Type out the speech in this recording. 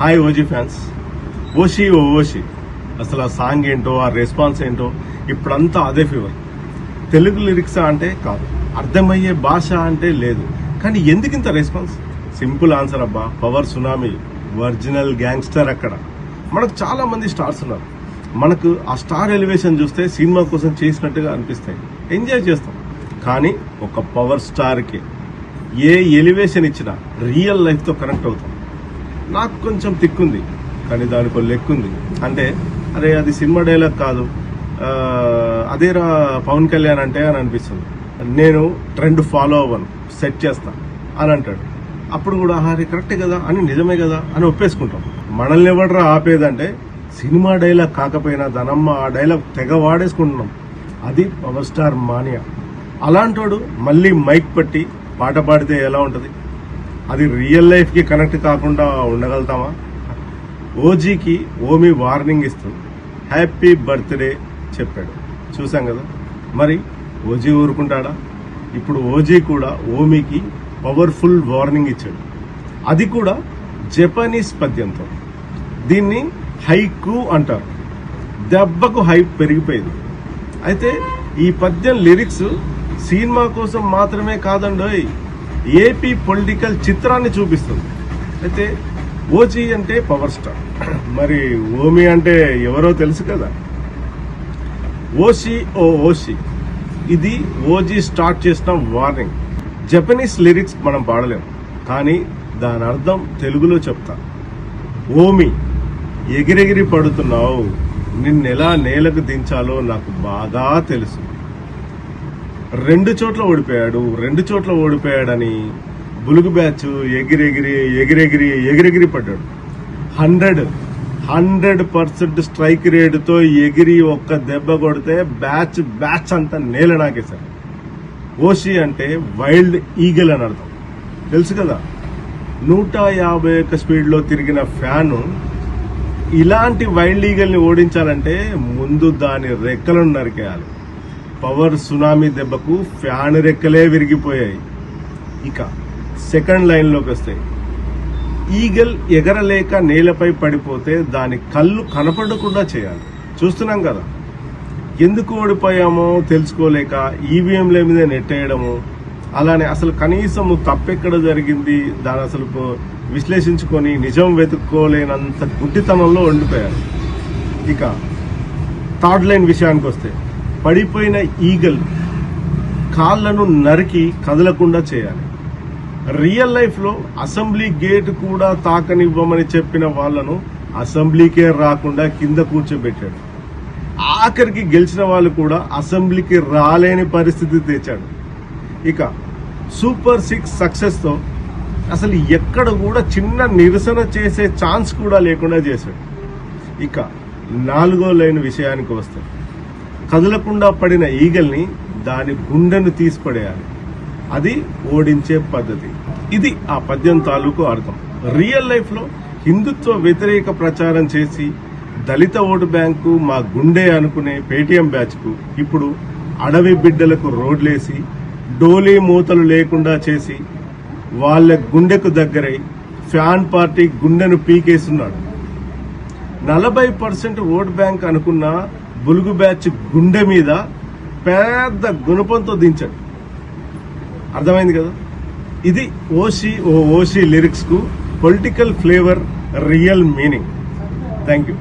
Hi OG fans. ఓషి ఓ ఓషి. అసలు ఆ సాంగ్ ఏంటో ఆ రెస్పాన్స్ ఏంటో ఇప్పుడంతా అదే ఫీవర్. తెలుగు లిరిక్స్ అంటే కాదు అర్థమయ్యే భాష అంటే లేదు. కానీ ఎందుకు ఇంత రెస్పాన్స్? సింపుల్ ఆన్సర్ అబ్బా పవర్ సునామీ ఒరిజినల్ గ్యాంగ్స్టర్ అక్కడ. మనకు చాలా మంది స్టార్స్ ఉన్నారు. మనకు ఆ స్టార్ ఎలివేషన్ చూస్తే సినిమా కోసం చేసినట్టుగా అనిపిస్తాయి. ఎంజాయ్ చేస్తాం. కానీ ఒక పవర్ స్టార్కి ఏ ఎలివేషన్ ఇచ్చినా రియల్ లైఫ్తో కనెక్ట్ అవుతాం. నాకు కొంచెం తిక్కుంది కానీ దానికి లెక్కుంది. అంటే అరే అది సినిమా డైలాగ్ కాదు. అదే అదేరా పవన్ కళ్యాణ్ అంటే అని అనిపిస్తుంది. నేను ట్రెండ్ ఫాలో అవ్వను సెట్ చేస్తా అని అంటాడు. అప్పుడు కూడా అది కరెక్టే కదా అని నిజమే కదా అని ఒప్పేసుకుంటాం. మనల్ని ఎవడరా ఆపేదంటే సినిమా డైలాగ్ కాకపోయినా ధనమ్మ ఆ డైలాగ్ తెగ వాడేసుకుంటున్నాం. అది పవర్ స్టార్ మానియా. అలాంటోడు మళ్ళీ మైక్ పట్టి పాట పాడితే ఎలా ఉంటుంది? అది రియల్ లైఫ్కి కనెక్ట్ కాకుండా ఉండగలుగుతామా? ఓజీకి ఓమి వార్నింగ్ ఇస్తుంది. హ్యాపీ బర్త్డే చెప్పాడు. చూసాం కదా? మరి ఓజీ ఊరుకుంటాడా? ఇప్పుడు ఓజీ కూడా ఓమికి పవర్ఫుల్ వార్నింగ్ ఇచ్చాడు. అది కూడా జపనీస్ పద్యంతో. దీన్ని హైకు అంటారు. దెబ్బకు హైప్ పెరిగిపోయింది. అయితే ఈ పద్యం లిరిక్స్ సినిమా కోసం మాత్రమే కాదండోయ్. ఏపీ పొలిటికల్ చిత్రాన్ని చూపిస్తుంది. అయితే ఓజీ అంటే పవర్ స్టార్. మరి ఓమి అంటే ఎవరో తెలుసు కదా? ఓసి ఓ ఓసి. ఇది ఓజీ స్టార్ట్ చేసిన వార్నింగ్. జపనీస్ లిరిక్స్ మనం పాడలేం. కానీ దాని అర్థం తెలుగులో చెప్తా. ఓమి ఎగిరెగిరి పడుతున్నావు. నిన్నెలా నేలకు దించాలో నాకు బాగా తెలుసు. రెండు చోట్ల ఓడిపోయాడు రెండు చోట్ల ఓడిపోయాడని బులుగు బ్యాచ్ ఎగిరెగిరి ఎగిరెగిరి ఎగిరెగిరి పడ్డాడు. హండ్రెడ్ హండ్రెడ్ పర్సెంట్ స్ట్రైక్ రేటుతో ఎగిరి ఒక్క దెబ్బ కొడితే బ్యాచ్ బ్యాచ్ అంతా నేల నాకేశారు. ఓషి అంటే వైల్డ్ ఈగల్ అని అర్థం. తెలుసు కదా? నూట యాభై ఒక్క స్పీడ్లో తిరిగిన ఫ్యాను ఇలాంటి వైల్డ్ ఈగల్ని ఓడించాలంటే ముందు దాని రెక్కలను నరికేయాలి. పవర్ సునామీ దెబ్బకు ఫ్యాన్ రెక్కలే విరిగిపోయాయి. ఇక సెకండ్ లైన్లోకి వస్తాయి ఈగల్ ఎగరలేక నేలపై పడిపోతే దాని కళ్ళు కనపడకుండా చేయాలి. చూస్తున్నాం కదా ఎందుకు ఓడిపోయామో తెలుసుకోలేక ఈవీఎంల మీద నెట్టేయడము అలానే అసలు కనీసం తప్పెక్కడ జరిగింది దాని అసలు విశ్లేషించుకొని నిజం వెతుక్కోలేనంత గుడ్డితనంలో ఉండిపోయారు. ఇక థర్డ్ లైన్ విషయానికి వస్తే పడిపోయిన ఈగల్ కాళ్ళను నరికి కదలకుండా చేయాలి. రియల్ లైఫ్లో అసెంబ్లీ గేట్ కూడా తాకనివ్వమని చెప్పిన వాళ్ళను అసెంబ్లీకే రాకుండా కింద కూర్చోబెట్టాడు. ఆఖరికి గెలిచిన వాళ్ళు కూడా అసెంబ్లీకి రాలేని పరిస్థితి తెచ్చాడు. ఇక సూపర్ సిక్స్ సక్సెస్తో అసలు ఎక్కడ కూడా చిన్న నిరసన చేసే ఛాన్స్ కూడా లేకుండా చేశాడు. ఇక నాలుగో లైన్ విషయానికి వస్తే కదలకుండా పడిన ఈగల్ని దాని గుండెను తీసిపడేయాలి. అది ఓడించే పద్ధతి. ఇది ఆ పద్యం తాలూకు అర్థం. రియల్ లైఫ్లో హిందుత్వ వ్యతిరేక ప్రచారం చేసి దళిత ఓటు బ్యాంకు మా గుండె అనుకునే పేటీఎం బ్యాచ్కు ఇప్పుడు అడవి బిడ్డలకు రోడ్లేసి డోలీ మూతలు లేకుండా చేసి వాళ్ళ గుండెకు దగ్గరై ఫ్యాన్ పార్టీ గుండెను పీకేస్తున్నాడు. నలభై పర్సెంట్ ఓట్ బ్యాంక్ అనుకున్న బులుగు బ్యాచ్ గుండె మీద పెద్ద గుణపంతో దించాడు. అర్థమైంది కదా? ఇది ఓసీ ఓ ఓసీ లిరిక్స్కు political flavour real meaning. Thank you